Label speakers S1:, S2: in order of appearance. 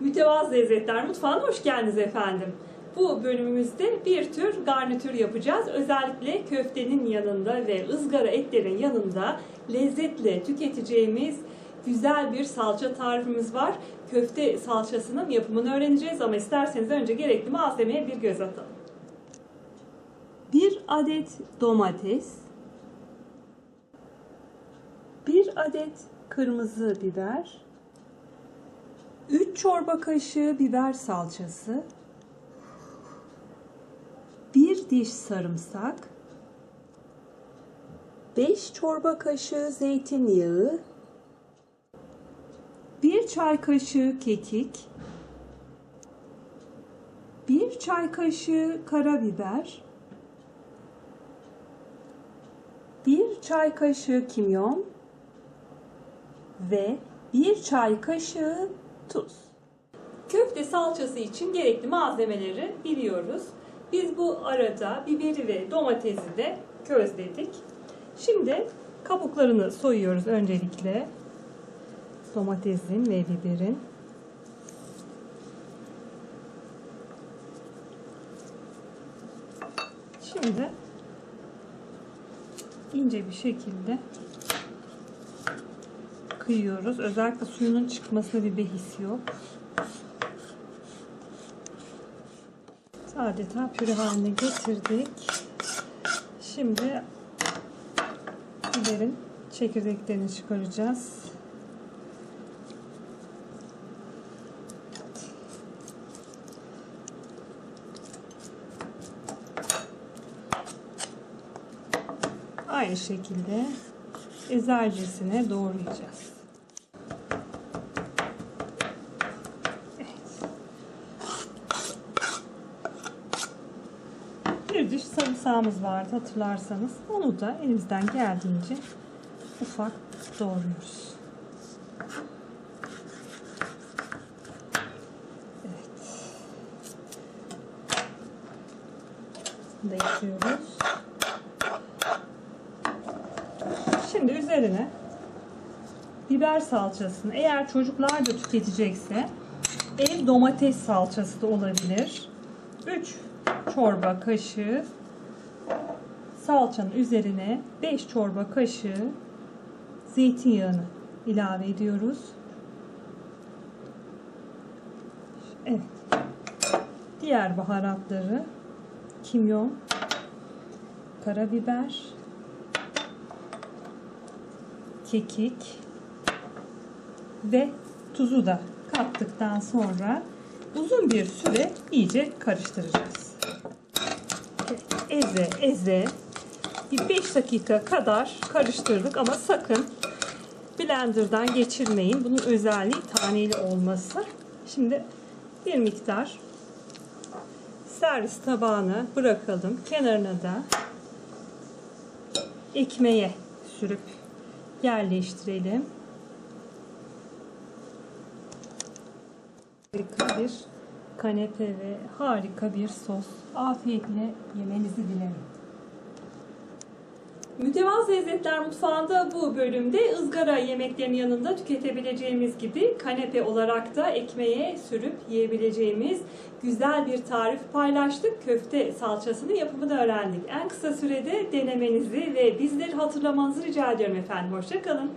S1: Mütevazı Lezzetler Mutfağı'na hoş geldiniz efendim. Bu bölümümüzde bir tür garnitür yapacağız. Özellikle köftenin yanında ve ızgara etlerin yanında lezzetle tüketeceğimiz güzel bir salça tarifimiz var. Köfte salçasının yapımını öğreneceğiz ama isterseniz önce gerekli malzemeye bir göz atalım. Bir adet domates, bir adet kırmızı biber, 3 çorba kaşığı biber salçası, 1 diş sarımsak, 5 çorba kaşığı zeytinyağı, 1 çay kaşığı kekik, 1 çay kaşığı karabiber, 1 çay kaşığı kimyon ve 1 çay kaşığı tuz. Köfte salçası için gerekli malzemeleri biliyoruz. Biz bu arada biberi ve domatesi de közledik. Şimdi kabuklarını soyuyoruz öncelikle. Domatesin ve biberin. Şimdi ince bir şekilde kıyıyoruz. Özellikle suyunun çıkmasına bir behis yok. Adeta püre haline getirdik. Şimdi biberin çekirdeklerini çıkaracağız. Aynı şekilde ezercesine doğrayacağız. Bir diş sarımsağımız vardı hatırlarsanız. Onu da elimizden geldiğince ufak doğruyoruz. Evet. Bunu. Şimdi üzerine biber salçasını eğer çocuklar da tüketecekse ev domates salçası da olabilir. 3 çorba kaşığı salçanın üzerine 5 çorba kaşığı zeytinyağını ilave ediyoruz. Evet. Diğer baharatları kimyon, karabiber, kekik ve tuzu da kattıktan sonra uzun bir süre iyice karıştıracağız. Eze eze bir 5 dakika kadar karıştırdık ama sakın blenderdan geçirmeyin. Bunun özelliği taneli olması. Şimdi bir miktar servis tabağına bırakalım. Kenarına da ekmeğe sürüp yerleştirelim. Bir kanepe ve harika bir sos. Afiyetle yemenizi dilerim. Mütevazı Lezzetler Mutfağı'nda bu bölümde ızgara yemeklerinin yanında tüketebileceğimiz gibi kanepe olarak da ekmeğe sürüp yiyebileceğimiz güzel bir tarif paylaştık. Köfte salçasının yapımını öğrendik. En kısa sürede denemenizi ve bizleri hatırlamanızı rica ediyorum efendim. Hoşçakalın.